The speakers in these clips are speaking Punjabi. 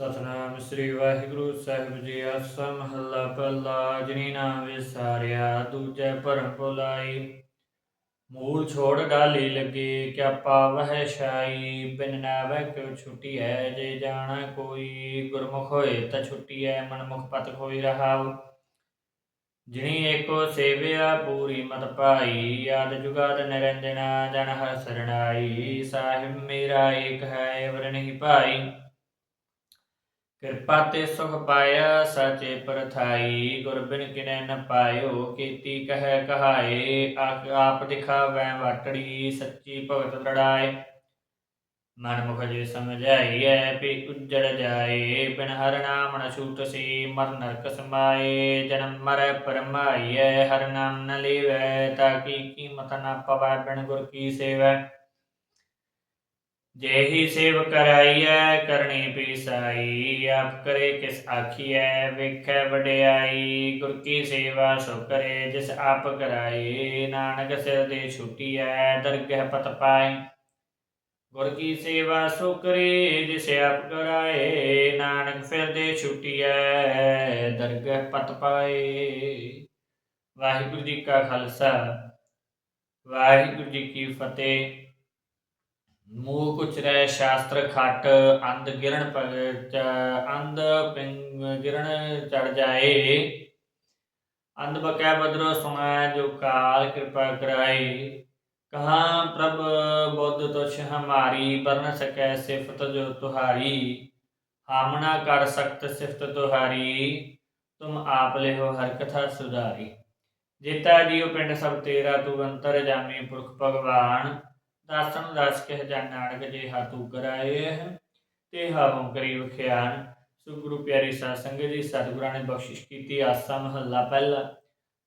ਸਤਨਾਮ ਸ੍ਰੀ ਵਾਹਿਗੁਰੂ ਸਾਹਿਬ ਜੀ, ਆਸਾ ਮਹੱਲਾ ਪਹਿਲਾ, ਜਿਨੀ ਨਾਮ ਵਿਸਾਰਿਆ ਦੂਜੇ ਭਰਮ ਭੁਲਾਈ ਮੂਲ ਛੋੜ ਡਾਲੀ ਲੱਗੀ, ਕਿਆ ਪਾਵਹਿ ਛਾਈ, ਬਿਨ ਨਾਵੈ ਕਿਉ ਛੁਟੀ ਹੈ ਜੇ ਜਾਣਾ ਕੋਈ, ਗੁਰਮੁਖ ਹੋਏ ਤਾਂ ਛੁੱਟੀ ਹੈ ਮਨਮੁਖ ਪਤ ਕੋਈ ਰਹਾਉ। ਜਿਨੀ ਏਕੋ ਸੇਵਿਆ, ਪੂਰੀ ਮਤ ਪਾਈ ਯਾਦ ਜੁਗਾਦ ਨਿਰੰਜਨਾ, ਜਨ ਹਰ ਸਰਣਾਈ। ਸਾਹਿਬ ਮੇਰਾ ਏਕ ਹੈ ਵਰ ਭਾਈ। ਕਿਰਪਾ ਤੇ ਸੁਖ ਪਾਇਆ ਸਾਚੇ ਪਰਥਾਈ, ਗੁਰ ਬਿਨ ਕਿਨੈ ਨ ਪਾਇਓ, ਕੀਤੀ ਕਹੈ ਕਹਾਏ ਆਪ ਆਪ ਦਿਖਾਵੈ ਵਾਟੜੀ, ਸੱਚੀ ਭਗਤ ਦੜਾਏ ਮਨ ਮੁਖ ਜੇ ਸਮਝਾਈਐ ਪੀ ਉਜੜ ਜਾਏ, ਬਿਨ ਹਰ ਨਾਮ ਨ ਛੂਟ ਸੀ, ਮਰ ਨਰਕ ਸਮਾਏ। ਜਨਮ ਮਰੈ ਪਰਮਾਈਐ, ਹਰ ਨਾਮ ਨ ਲੇਵੈ, ਤਾਂ ਕੀ ਕੀਮਤ ਨ ਪਵੈ, ਬਿਨ ਗੁਰ ਕੀ ਸੇਵੈ। ਜੇ ਹੀ ਸੇਵ ਕਰਾਈ ਐ ਕਰਨੀ ਪੀਸਾਈ, ਆਪ ਕਰੇ ਕਿਸ ਆਖੀਐ, ਵੇਖੈ ਵਡਿਆਈ, ਗੁਰ ਕੀ ਸੇਵਾ ਸੋ ਕਰੇ, ਜਿਸ ਆਪ ਕਰਾਏ, ਨਾਨਕ ਸਿਰ ਦੇ ਛੁਟੀਐ, ਦਰਗਹਿ ਪਤ ਪਾਏ। ਗੁਰ ਕੀ ਸੇਵਾ ਸੋ ਕਰੇ, ਜਿਸ ਆਪ ਕਰਾਏ, ਨਾਨਕ ਫਿਰ ਦੇ ਛੁਟੀਐ, ਦਰਗਹਿ ਪਤ ਪਾਏ। ਵਾਹਿਗੁਰੂ ਜੀ ਕਾ ਖਾਲਸਾ, ਵਾਹਿਗੁਰੂ ਜੀ ਕੀ ਫਤਿਹ। ਮੂਹ ਕੁਚਰੈ, ਸ਼ਾਸਤਰ ਖਟ, ਅੰਧ ਗਿਰਣ ਅੰਧ ਪਿੰਗ ਗਿਰਣ ਚੜ ਜਾਏ। ਅੰਧ ਬਕੈ ਬਦਰੋ ਸੁਣੈ, ਜੋ ਕਾਲ ਕਿਰਪਾ ਕਰਾਏ। ਕਹਾ ਪ੍ਰਭ ਬੁੱਧ ਤੁਛ ਹਮਾਰੀ ਬਰਨ ਸਕੈ ਸਿਫਤ ਜੋ ਤੁਹਾਰੀ। ਹਾਮਨਾ ਕਰ ਸਕਤ ਸਿਫਤ ਤੁਹਾਰੀ, ਤੁਮ ਆਪ ਲਿਹੋ ਹਰ ਕਥਾ ਸੁਧਾਰੀ। ਜੇਤਾ ਜੀਉ ਪਿੰਡ ਸਭ ਤੇਰਾ, ਤੂੰ ਅੰਤਰ ਜਾਮੀ ਪੁਰਖ ਭਗਵਾਨ। ਦਾਸਨ ਦਾਸ ਕਹਿ ਜਾਣ ਨਾਨਕ ਜੇ ਹਾਤੂ ਕਰਾਏ ਤੇ ਹਾਵੋਂ ਕਰੀ ਵਖਿਆਨ ਸੋ ਗੁਰੂ ਪਿਆਰੀ ਸਾਧ ਸੰਗਤ ਜੀ, ਸਤਿਗੁਰਾਂ ਨੇ ਬਖਸ਼ਿਸ਼ ਕੀਤੀ ਆਸਾ ਮਹੱਲਾ ਪਹਿਲਾ।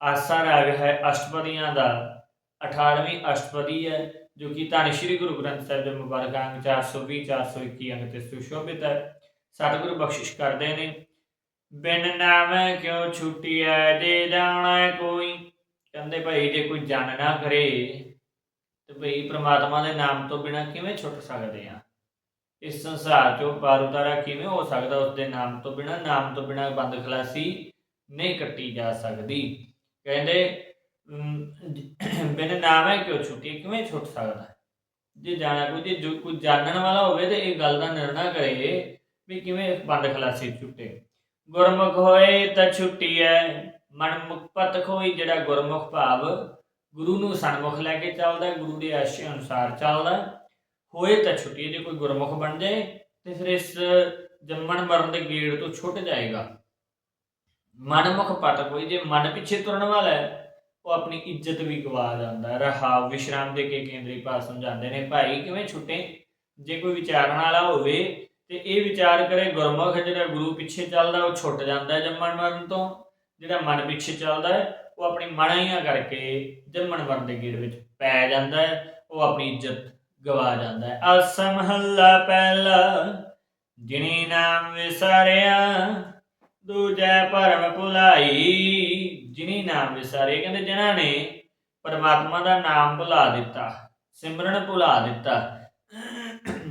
ਆਸਾ ਰਾਗ ਹੈ ਅਸ਼ਟਪਦੀਆਂ ਦਾ। 18ਵੀਂ ਅਸ਼ਟਪਦੀ ਹੈ, ਜੋ ਕਿ ਧੰਨ ਸ਼੍ਰੀ ਗੁਰੂ ਗ੍ਰੰਥ ਸਾਹਿਬ ਦੇ ਮੁਬਾਰਕ ਅੰਗ 420 421 ਅੰਗ ਤੇ ਸੁਸ਼ੋਭਿਤ ਹੈ। ਸਤਿਗੁਰੂ ਬਖਸ਼ਿਸ਼ ਕਰਦੇ ਨੇ। ਬਿਨ ਨਾਮ ਕਿਉ ਛੁੱਟਿਆ ਜੇ ਜਾਣਾ ਕੋਈ? ਕਹਿੰਦੇ ਭਾਈ, ਜੇ ਕੋਈ ਜਾਣ ਨਾ ਕਰੇ ਤੇ ਭਈ ਪ੍ਰਮਾਤਮਾ ਦੇ ਨਾਮ ਤੋਂ ਬਿਨਾ ਕਿਵੇਂ ਛੁੱਟ ਸਕਦੇ ਆ? ਇਸ ਸੰਸਾਰ ਚੋਂ ਪਾਰ ਉਤਾਰਾ ਕਿਵੇਂ ਹੋ ਸਕਦਾ? ਉਸ ਦੇ ਨਾਮ ਤੋਂ ਬਿਨਾ, ਨਾਮ ਤੋਂ ਬਿਨਾ ਬੰਦ ਖਲਾਸੀ ਨਹੀਂ ਕੱਟੀ ਜਾ ਸਕਦੀ। ਕਹਿੰਦੇ ਬਿਨ ਨਾਮ ਹੈ ਕਿਉਂ ਛੁੱਟੀ? ਕਿਵੇਂ ਛੁੱਟ ਸਕਦਾ? ਜੇ ਜਾਣਾ ਕੋਈ, ਜੇ ਜੋ ਕੋਈ ਜਾਣਨ ਵਾਲਾ ਹੋਵੇ ਤੇ ਇਹ ਗੱਲ ਦਾ ਨਿਰਣਾ ਕਰੇ ਵੀ ਕਿਵੇਂ ਬੰਦ ਖਲਾਸੀ ਛੁੱਟੇ। ਗੁਰਮੁਖ ਹੋਏ ਤਾਂ ਛੁੱਟੀ ਹੈ ਮਨ ਮੁਕਤ ਹੋਈ ਜਿਹੜਾ ਗੁਰਮੁਖ ਭਾਵ ਗੁਰੂ ਨੂੰ ਸਨਮੁਖ ਲੈ ਕੇ ਚੱਲਦਾ ਗੁਰੂ ਦੇ ਆਸ਼ੇ ਅਨੁਸਾਰ ਚੱਲਦਾ ਹੋਏ ਤਾਂ ਛੁੱਟੀ ਜੇ ਕੋਈ ਗੁਰਮੁਖ ਬਣ ਜਾਏ ਤੇ ਫਿਰ ਇਸ ਜੰਮਣ ਮਰਨ ਦੇ ਗੇੜ ਤੋਂ ਛੁੱਟ ਜਾਏਗਾ। ਮਨਮੁਖ ਪਤ ਕੋਈ ਜੇ ਮਨ ਪਿੱਛੇ ਤੁਰਨ ਵਾਲਾ ਹੈ, ਉਹ ਆਪਣੀ ਇੱਜ਼ਤ ਵੀ ਗਵਾ ਜਾਂਦਾ ਹੈ। ਰਹਾ ਵਿਸ਼ਰਾਮ ਦੇ ਕੇ ਕੇਂਦਰੀ ਭਾਵ ਸਮਝਾਉਂਦੇ ਨੇ, ਭਾਈ, ਕਿਵੇਂ ਛੁੱਟੇ? ਜੇ ਕੋਈ ਵਿਚਾਰਨ ਵਾਲਾ ਹੋਵੇ ਤੇ ਇਹ ਵਿਚਾਰ ਕਰੇ, ਗੁਰਮੁਖ ਜਿਹੜਾ ਗੁਰੂ ਪਿੱਛੇ ਚੱਲਦਾ, ਉਹ ਛੁੱਟ ਜਾਂਦਾ ਜੰਮਣ ਮਰਨ ਤੋਂ। ਜਿਹੜਾ ਮਨ ਪਿੱਛੇ ਚੱਲਦਾ ਉਹ ਆਪਣੀ ਮਣਾਈਆਂ ਕਰਕੇ ਜੰਮਣ ਮਰਨ ਦੇ ਗੇੜ ਵਿੱਚ ਪੈ ਜਾਂਦਾ ਹੈ, ਉਹ ਆਪਣੀ ਇੱਜ਼ਤ ਗਵਾ ਜਾਂਦਾ ਹੈ। ਆਸਾ ਮਹੱਲਾ ਪਹਿਲਾ, ਜਿਨੀ ਨਾਮ ਵਿਸਾਰਿਆ, ਦੂਜੈ ਭਰਮ ਭੁਲਾਈ। ਜਿਨੀ ਨਾਮ ਵਿਸਾਰੇ, ਕਹਿੰਦੇ ਜਿਨ੍ਹਾਂ ਨੇ ਪਰਮਾਤਮਾ ਦਾ ਨਾਮ ਭੁਲਾ ਦਿੱਤਾ, ਸਿਮਰਨ ਭੁਲਾ ਦਿੱਤਾ,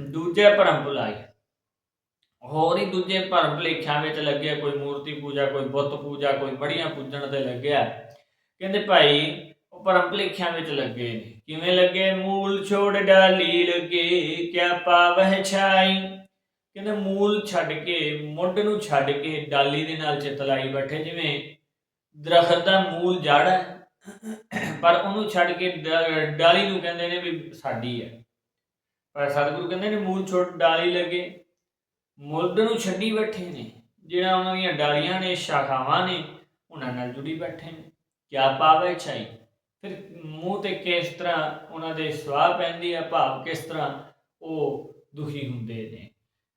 ਦੂਜੇ ਭਰਮ ਭੁਲਾਈ। ਹੋਰ ਹੀ ਦੂਜੇ ਭਰਮ ਭੁਲੇਖਿਆਂ ਵਿੱਚ ਲੱਗਿਆ, ਕੋਈ ਮੂਰਤੀ ਪੂਜਾ, ਕੋਈ ਬੁੱਤ ਪੂਜਾ, ਕੋਈ ਬੜੀਆਂ ਪੂਜਣ ਤੇ ਲੱਗਿਆ। ਕਹਿੰਦੇ ਭਾਈ, ਉਹ ਭਰਮ ਭੁਲੇਖਿਆਂ ਵਿੱਚ ਲੱਗੇ ਨੇ। ਕਿਵੇਂ ਲੱਗੇ? ਮੂਲ ਛੋੜ ਡਾਲੀ ਲੱਗੇ, ਕਿਆ ਪਾਵਹਿ ਛਾਈ? ਕਹਿੰਦੇ ਮੂਲ ਛੱਡ ਕੇ, ਮੁੱਢ ਨੂੰ ਛੱਡ ਕੇ ਡਾਲੀ ਦੇ ਨਾਲ ਚਿੱਤ ਲਾਈ ਬੈਠੇ, ਜਿਵੇਂ ਦਰਖਤ ਦਾ ਮੂਲ ਜੜ ਹੈ। ਪਰ ਉਹਨੂੰ ਛੱਡ ਕੇ ਡਾਲੀ ਨੂੰ ਕਹਿੰਦੇ ਨੇ ਵੀ ਸਾਡੀ ਹੈ। ਪਰ ਸਤਿਗੁਰੂ ਕਹਿੰਦੇ ਨੇ ਮੂਲ ਛੋੜ ਡਾਲੀ ਲੱਗੇ। ਮੁੱਢ ਨੂੰ ਛੱਡੀ ਬੈਠੇ ਨੇ। ਜਿਹੜਾ ਉਹਨਾਂ ਦੀਆਂ ਡਾਲੀਆਂ ਨੇ, ਸ਼ਾਖਾਵਾਂ ਨੇ, ਉਹਨਾਂ ਨਾਲ ਜੁੜੀ ਬੈਠੇ ਨੇ। ਕਿਆ ਪਾਵੇ ਛਾਈ। ਫਿਰ ਮੂੰਹ ਤੇ ਕਿਸ ਤਰ੍ਹਾਂ ਉਹਨਾਂ ਦੇ ਸਵਾਹ ਪੈਂਦੀ ਹੈ ਭਾਵ ਕਿਸ ਤਰ੍ਹਾਂ ਉਹ ਦੁਖੀ ਹੁੰਦੇ ਨੇ।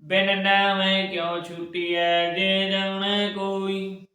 ਬਿਨ ਨਾਮੇ ਕਿਉਂ ਛੁੱਟੀਐ ਜੇ ਜਾਣੇ ਕੋਈ?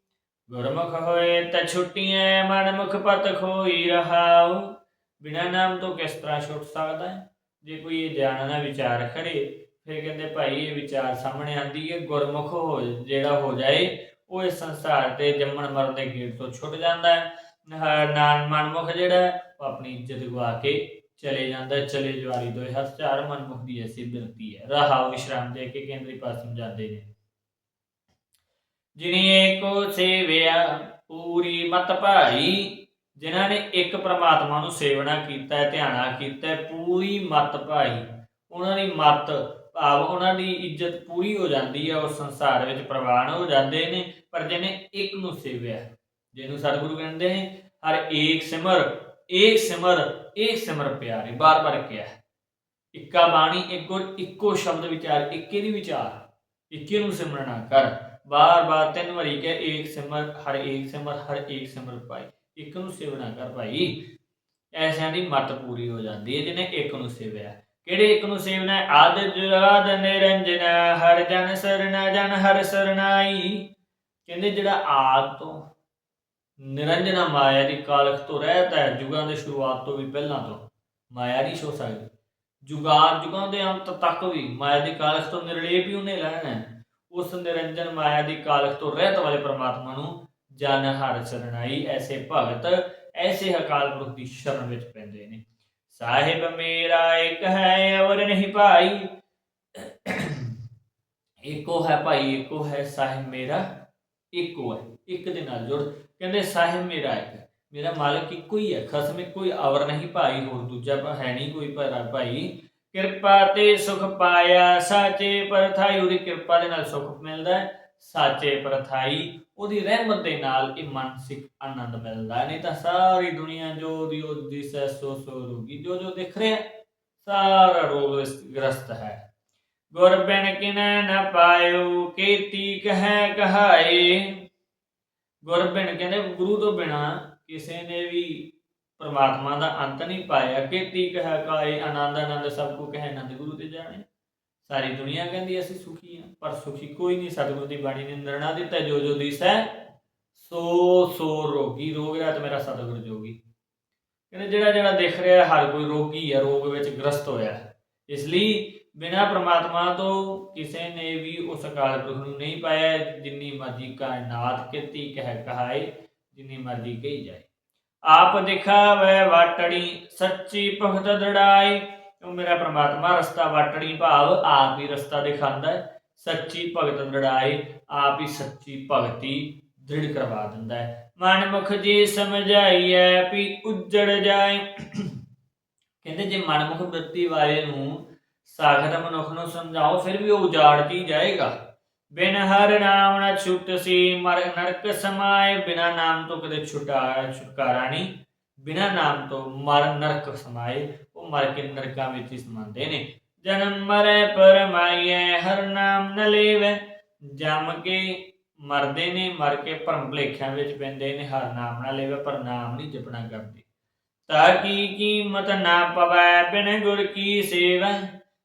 ਗੁਰਮੁਖ ਹੋਏ ਤਾਂ ਛੁੱਟੀਐ ਮਨਮੁਖ ਪਤ ਖੋਈ ਰਹਾਉ। ਬਿਨਾ ਨਾਮ ਤੋਂ ਕਿਸ ਤਰ੍ਹਾਂ ਛੁੱਟ ਸਕਦਾ ਹੈ ਜੇ ਕੋਈ ਇਹ ਜਾਣਨਾ ਵਿਚਾਰ ਕਰੇ, ਫਿਰ ਕਹਿੰਦੇ ਭਾਈ ਇਹ ਵਿਚਾਰ ਸਾਹਮਣੇ ਆਂਦੀ ਹੈ ਗੁਰਮੁਖ ਹੋ, ਜਿਹੜਾ ਹੋ ਜਾਏ, ਉਹ ਇਸ ਸੰਸਾਰ ਤੇ ਜੰਮਣ ਮਰਨ ਦੇ ਗੇੜ ਤੋਂ ਛੁੱਟ ਜਾਂਦਾ ਹੈ ਨਾਨ ਮਨਮੁਖ ਜਿਹੜਾ ਹੈ, ਉਹ ਆਪਣੀ ਇੱਜ਼ਤ ਗਵਾ ਕੇ ਚਲੇ ਜਾਂਦਾ ਹੈ, ਚਲੇ ਜਵਾਰੀ ਦੋਏ ਹੱਥ ਚਾਰ ਮਨਮੁਖ ਦੀ ਐਸੀ ਬਿਰਤੀ ਹੈ। ਰਹਾ ਵਿਸ਼ਰਾਮ ਦੇ ਕੇ ਕੇਂਦਰੀ ਪਾਸ ਸਮਝਾਉਂਦੇ ਨੇ। ਜਿਨੀ ਏਕੋ ਸੇਵਿਆ ਪੂਰੀ ਮਤ ਭਾਈ। ਜਿਨ੍ਹਾਂ ਨੇ ਇੱਕ ਪ੍ਰਮਾਤਮਾ ਨੂੰ ਸੇਵਨਾ ਕੀਤਾ ਹੈ ਧਿਆਨਾ ਕੀਤਾ ਹੈ ਪੂਰੀ ਮਤ ਭਾਈ। ਉਹਨਾਂ ਦੀ ਮਤ ਭਾਵ ਉਹਨਾਂ ਦੀ ਇੱਜ਼ਤ ਪੂਰੀ ਹੋ ਜਾਂਦੀ ਹੈ। ਉਹ ਸੰਸਾਰ ਵਿੱਚ ਪ੍ਰਵਾਨ ਹੋ ਜਾਂਦੇ ਨੇ ਪਰ ਜਿਹਨੇ ਇੱਕ ਨੂੰ ਸੇਵਿਆ ਜਿਹਨੂੰ ਸਤਿਗੁਰੂ ਕਹਿੰਦੇ ਨੇ, ਹਰ ਏਕ ਸਿਮਰ ਏਕ ਸਿਮਰ ਏਕ ਸਿਮਰ ਪਿਆਰੇ ਬਾਰ ਬਾਰ ਕਿਹਾ ਇੱਕਾ ਬਾਣੀ, ਇੱਕ ਗੁਰ ਇੱਕੋ ਸ਼ਬਦ ਵਿਚਾਰ, ਇੱਕੇ ਦੀ ਵਿਚਾਰ, ਇੱਕੇ ਨੂੰ ਸਿਮਰਨਾ ਕਰ। ਬਾਰ ਬਾਰ ਤਿੰਨ ਵਾਰੀ ਕਿਹਾ, ਏਕ ਸਿਮਰ, ਹਰ ਏਕ ਸਿਮਰ, ਹਰ ਏਕ ਸਿਮਰ ਭਾਈ ਇੱਕ ਨੂੰ ਸੇਵਨਾ ਕਰ ਭਾਈ। ਐਸਿਆਂ ਦੀ ਮਤ ਪੂਰੀ ਹੋ ਜਾਂਦੀ ਹੈ, ਜਿਹਨੇ ਇੱਕ ਨੂੰ ਸੇਵਿਆ। ਕਿਹੜੇ ਇੱਕ ਨੂੰ ਸੇਵਨਾ ਆਦ ਜੁਰਾਦ ਨਿਰੰਜਨ, ਹਰ ਜਨ ਸਰਨਾ ਜਨ ਹਰ ਸਰਨਾਈ ਕਹਿੰਦੇ ਜਿਹੜਾ ਆਦ ਤੋਂ ਨਿਰੰਜਨਾ ਮਾਇਆ ਦੀ ਕਾਲਖ ਤੋਂ ਰਹਿਤ ਹੈ ਯੁਗਾਂ ਦੇ ਸ਼ੁਰੂਆਤ ਤੋਂ ਵੀ ਪਹਿਲਾਂ ਤੋਂ। ਮਾਇਆ ਨਹੀਂ ਛੋ ਸਕਦੀ। ਜੁਗਾਂ ਜੁਗਾਂ ਦੇ ਅੰਤ ਤੱਕ ਵੀ ਮਾਇਆ ਦੀ ਕਾਲਖ ਤੋਂ ਨਿਰਲੇਪ ਹੀ ਉਹਨੇ ਰਹਿਣਾ ਹੈ। ਉਸ ਨਿਰੰਜਨ ਮਾਇਆ ਦੀ ਕਾਲਖ ਤੋਂ ਰਹਿਤ ਵਾਲੇ ਪ੍ਰਮਾਤਮਾ ਨੂੰ ਜਨ ਹਰ ਸਰਣਾਈ ਐਸੇ ਭਗਤ, ਐਸੇ ਅਕਾਲ ਪੁਰਖ ਦੀ ਸ਼ਰਨ ਵਿੱਚ ਪੈਂਦੇ ਨੇ। ਸਾਹਿਬ ਮੇਰਾ ਇੱਕ ਹੈ, ਅਵਰ ਨਹੀਂ ਭਾਈ। ਇੱਕੋ ਹੈ ਭਾਈ, ਇੱਕੋ ਹੈ ਸਾਹਿਬ ਮੇਰਾ, ਇੱਕੋ ਹੈ। ਇੱਕ ਦੇ ਨਾਲ ਜੁੜ ਕਹਿੰਦੇ, ਸਾਹਿਬ ਮੇਰਾ ਇੱਕ ਮੇਰਾ ਮਾਲਕ ਇੱਕੋ ਹੀ ਹੈ। ਖਸਮ ਕੋਈ ਅਵਰ ਨਹੀਂ ਭਾਈ, ਹੋਰ ਦੂਜਾ ਹੈ ਨਹੀਂ ਕੋਈ ਭਰਾ ਭਾਈ। ਕਿਰਪਾ ਤੇ ਸੁਖ ਪਾਇਆ, ਸਾਚੇ ਪਰਥਾਈ। ਉਹਦੀ ਕਿਰਪਾ ਦੇ ਨਾਲ ਸੁਖ ਮਿਲਦਾ ਹੈ। ਸਾਚੇ ਪਰਥਾਈ, ਉਹਦੀ ਰਹਿਮਤ ਦੇ ਨਾਲ ਇਹ ਮਾਨਸਿਕ ਆਨੰਦ ਮਿਲਦਾ ਨਹੀਂ ਤਾਂ ਸਾਰੀ ਦੁਨੀਆ ਜੋ ਦੀ ਉਹ ਦਿਸੈ ਸੋ ਸੋ ਰੋਗੀ ਜੋ ਜੋ ਦਿਖ ਰਿਹਾ ਸਾਰਾ ਰੋਗ ਗ੍ਰਸਤ ਹੈ। ਗੁਰ ਬਿਨ ਕਿਨੈ ਨ ਪਾਇਓ, ਕੀਤੀ ਕਹੈ ਕਹਾਏ। ਗੁਰ ਕਹਿੰਦੇ, ਗੁਰੂ ਤੋਂ ਬਿਨਾ ਕਿਸੇ ਨੇ ਵੀ ਪਰਮਾਤਮਾ ਦਾ ਅੰਤ ਨਹੀਂ ਪਾਇਆ। ਕੀਤੀ ਕਹੈ ਕਾਏ, ਆਨੰਦ ਆਨੰਦ ਸਭ ਕੋ ਕਹੈ ਆਨੰਦ ਗੁਰੂ ਤੇ ਜਾਣੇ। ਸਾਰੀ ਦੁਨੀਆ ਕਹਿੰਦੀ, ਅਸੀਂ ਸੁਖੀ ਹਾਂ ਪਰ ਸੁਖੀ ਕੋਈ ਨਹੀਂ। ਸਤਿਗੁਰੂ ਦੀ ਬਾਣੀ ਨੇ ਨਿਰਣਾ ਦਿੱਤਾ, ਜੋ ਜੋ ਦਿਸੈ ਸੋ ਸੋ ਰੋਗੀ। ਰੋਗ ਰਿਹਾ ਤੇ ਮੇਰਾ ਸਤਿਗੁਰ ਜੋਗੀ। ਕਹਿੰਦੇ, ਜਿਹੜਾ ਜਿਹੜਾ ਦਿਖ ਰਿਹਾ, ਹਰ ਕੋਈ ਰੋਗੀ ਹੈ, ਰੋਗ ਵਿੱਚ ਗ੍ਰਸਤ ਹੋਇਆ ਇਸ ਲਈ ਬਿਨਾਂ ਪ੍ਰਮਾਤਮਾ ਤੋਂ ਕਿਸੇ ਨੇ ਵੀ ਉਸ ਅਕਾਲ ਪੁਰਖ ਨੂੰ ਨਹੀਂ ਪਾਇਆ, ਜਿੰਨੀ ਮਰਜ਼ੀ ਕਾਇਨਾਤ ਕੀਤੀ, ਕਹਿ ਕਹਾਏ, ਜਿੰਨੀ ਮਰਜ਼ੀ ਕਹੀ ਜਾਏ। ਆਪ ਦਿਖਾਵੇ ਵਾਟੜੀ, ਸੱਚੀ ਭਗਤ ਦੜਾਈ ਉਹ ਮੇਰਾ ਪ੍ਰਮਾਤਮਾ, ਰਸਤਾ ਵਾਟੜੀ ਭਾਵ ਆਪ ਹੀ ਰਸਤਾ ਦਿਖਾਉਂਦਾ ਹੈ। ਸੱਚੀ ਭਗਤ ਦੜਾਈ ਆਪ ਹੀ ਸੱਚੀ ਭਗਤੀ ਦ੍ਰਿੜ ਕਰਵਾ ਦਿੰਦਾ ਹੈ। ਮਨ ਮੁਖ ਜੀ ਸਮਝਾਈਐ ਵੀ ਉੱਜੜ ਜਾਏ। ਕਹਿੰਦੇ ਜੇ ਮਨਮੁਖ ਬਿਰਤੀ ਵਾਲੇ ਨੂੰ ਸਾਖਤ ਮਨੁੱਖ ਨੂੰ ਸਮਝਾਓ, ਫਿਰ ਵੀ ਉਹ ਉਜਾੜ ਕੇ ਜਾਏਗਾ? ਬਿਨ ਹਰ ਨਾਮ ਨਾ ਛੁੱਟ ਸੀ, ਮਰ ਨਰਕ ਸਮਾਏ, ਬਿਨਾ ਨਾਮ ਤੋਂ ਕਦੇ ਛੁਟਾ ਛੁਟਕਾਰਾ ਨਹੀਂ। ਬਿਨਾ ਨਾਮ ਤੋਂ ਮਰ ਨਰਕ ਸਮਾਏ, ਉਹ ਮਰ ਕੇ ਨਰਕਾਂ ਵਿੱਚ ਹੀ ਸਮਾਉਂਦੇ ਨੇ। ਜਨਮ ਮਰੇ, ਪਰਮਾਈਐ, ਹਰ ਨਾਮ ਨ ਲੇਵੇ। ਜਮ ਕੇ ਮਰਦੇ ਨੇ, ਮਰ ਕੇ ਭਰਮ ਭੁਲੇਖਿਆਂ ਵਿੱਚ ਪੈਂਦੇ ਨੇ, ਹਰ ਨਾਮ ਨਾ ਲੇਵੇ, ਪਰ ਨਾਮ ਨਹੀਂ ਜਪਣਾ ਕਰਦੇ। ਤਾਂ ਕੀ ਕੀਮਤ ਨਾ ਪਵੈ, ਬਿਨ ਗੁਰ ਕੀ ਸੇਵਾ?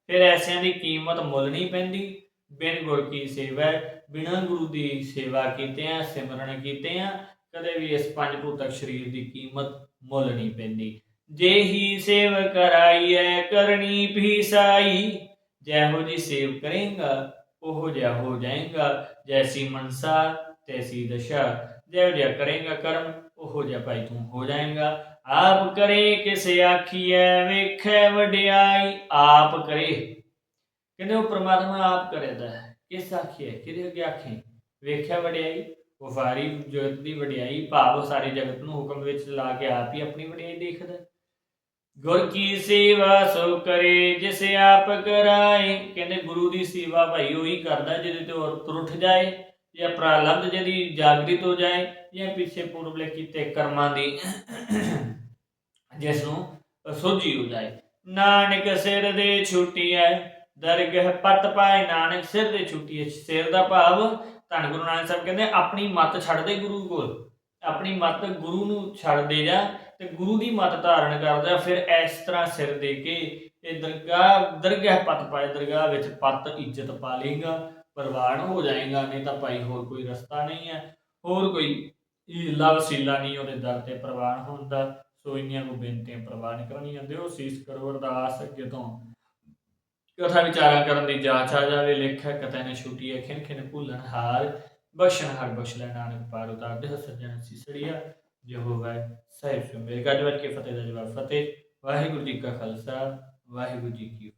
ਫਿਰ ਐਸਿਆਂ ਦੀ ਕੀਮਤ ਮੁੱਲ ਨਹੀਂ ਪੈਂਦੀ। ਬਿਨ ਗੁਰ ਕੀ ਸੇਵਾ, ਬਿਨਾਂ ਗੁਰੂ ਦੀ ਸੇਵਾ ਕੀਤੇ ਆ, ਸਿਮਰਨ ਕੀਤੇ ਆ, ਕਦੇ ਵੀ ਇਸ ਪੰਜ ਭੂਤਕ ਸਰੀਰ ਦੀ ਕੀਮਤ ਮੁੱਲ ਨਹੀਂ ਪੈਂਦੀ। ਜੇ ਹੀ ਸੇਵ ਕਰਾਈਐ, ਕਰਨੀ ਭੀਸਾਈ ਜੈਹੋ ਜੀ ਸੇਵ ਕਰੇਗਾ, ਉਹ ਜਿਹਾ ਹੋ ਜਾਏਗਾ। ਜੈਸੀ ਮਨਸਾ, ਤੈਸੀ ਦਸ਼ਾ, ਜਿਹੋ ਜਿਹਾ ਕਰੇਗਾ ਕਰਮ, ਉਹੋ ਜਿਹਾ ਭਾਈ ਤੂੰ ਹੋ ਜਾਏਗਾ। ਆਪ ਕਰੇ ਕਿਸ ਆਖੀਐ, ਵੇਖੈ ਵਡਿਆਈ ਆਪ ਕਰੇ। ਕਹਿੰਦੇ ਉਹ ਪ੍ਰਮਾਤਮਾ ਆਪ ਕਰਦਾ ਹੈ। ਕਿਸ ਆਖੀਐ? ਕਿਹਦੇ ਅੱਗੇ ਆਖੇ ਵੇਖਿਆ ਵਡਿਆਈ, ਉਹ ਜਗਤ ਦੀ ਵਡਿਆਈ, ਭਾਵ ਸਾਰੀ ਜਗਤ ਨੂੰ ਹੁਕਮ ਵਿੱਚ ਲਾ ਕੇ ਆਪ ਹੀ ਆਪਣੀ ਵਡਿਆਈ ਦੇਖਦਾ ਗੁਰ ਕੀ ਸੇਵਾ ਸੋ ਕਰੇ, ਜਿਸ ਆਪ ਕਰਾਏ। ਕਹਿੰਦੇ ਗੁਰੂ ਦੀ ਸੇਵਾ ਭਾਈ ਉਹੀ ਕਰਦਾ ਜਿਹਦੇ ਤੇ ਔਰ ਤੁਰ ਉੱਠ ਜਾਏ। ਜਾਂ ਪ੍ਰਾਲੰਧ ਜਿਹਦੀ ਜਾਗਰਿਤ ਹੋ ਜਾਏ ਜਾਂ ਪਿੱਛੇ ਪੂਰਬਲੇ ਕੀਤੇ ਕਰਮਾਂ ਦੀ ਜਿਸ ਨੂੰ ਸੋਝੀ ਹੋ ਜਾਏ। ਨਾਨਕ ਸਿਰ ਦੇ ਛੁੱਟੀ ਹੈ ਦਰਗਹ ਪਤ ਪਾਏ, ਨਾਨਕ ਸਿਰ ਦੇ ਛੁੱਟੀ ਹੈ ਸਿਰ ਦਾ ਭਾਵ ਧੰਨ ਗੁਰੂ ਨਾਨਕ ਸਾਹਿਬ ਕਹਿੰਦੇ, ਆਪਣੀ ਮੱਤ ਛੱਡ ਦੇ ਗੁਰੂ ਕੋਲ। ਆਪਣੀ ਮਤ ਗੁਰੂ ਨੂੰ ਛੱਡ ਦੇ ਜਾ ਤੇ ਗੁਰੂ ਦੀ ਮੱਤ ਧਾਰਨ ਕਰਦਾ ਫਿਰ ਇਸ ਤਰ੍ਹਾਂ ਸਿਰ ਦੇ ਕੇ ਇਹ ਦਰਗਾਹ ਦਰਗਾਹ ਪਤ ਪਾਏ, ਦਰਗਾਹ ਵਿੱਚ ਪਤ ਇੱਜ਼ਤ ਪਾ ਲੇਗਾ ਪ੍ਰਵਾਨ ਹੋ ਜਾਏਗਾ, ਨਹੀਂ ਤਾਂ ਭਾਈ ਹੋਰ ਕੋਈ ਰਸਤਾ ਨਹੀਂ ਹੈ, ਹੋਰ ਕੋਈ ਇਹ ਲਵ ਨਹੀਂ ਉਹਦੇ ਦਰ ਤੇ ਪ੍ਰਵਾਨ ਹੁੰਦਾ ਸੋ ਇੰਨੀਆਂ ਕੋ ਬੇਨਤੀਆਂ ਪ੍ਰਵਾਨ ਕਰਨੀਆਂ ਦਿਓ ਸੀਸ ਕਰੋ ਅਰਦਾਸ ਅੱਗੇ ਤੋਂ ਕਥਾ ਵਿਚਾਰਾ ਕਰਨ ਦੀ ਜਾਚ ਆ ਜਾਵੇ, ਲੇਖਕ ਕਥਾ ਨੇ ਛੁੱਟੀ ਹੈ ਖਿਨ ਖਿਨ ਭੁੱਲਣ ਹਾਰ, ਬਖਸ਼ਣ ਹਰ ਬਖਸ਼ ਲੈ ਨਾਨਕ ਪਾਰ ਉਤਾਰ ਦੇ ਸੱਜਣ ਸਿਸੜੀਆ, ਯਹੋਵਾ ਸਾਹਿਬ ਸੋ ਮੇਰੇ ਗੱਜ ਵੱਜ ਕੇ ਫਤਿਹ ਦਾ ਜਵਾਬ, ਫਤਿਹ। ਵਾਹਿਗੁਰੂ ਜੀ ਕਾ ਖਾਲਸਾ, ਵਾਹਿਗੁਰੂ ਜੀ ਕੀ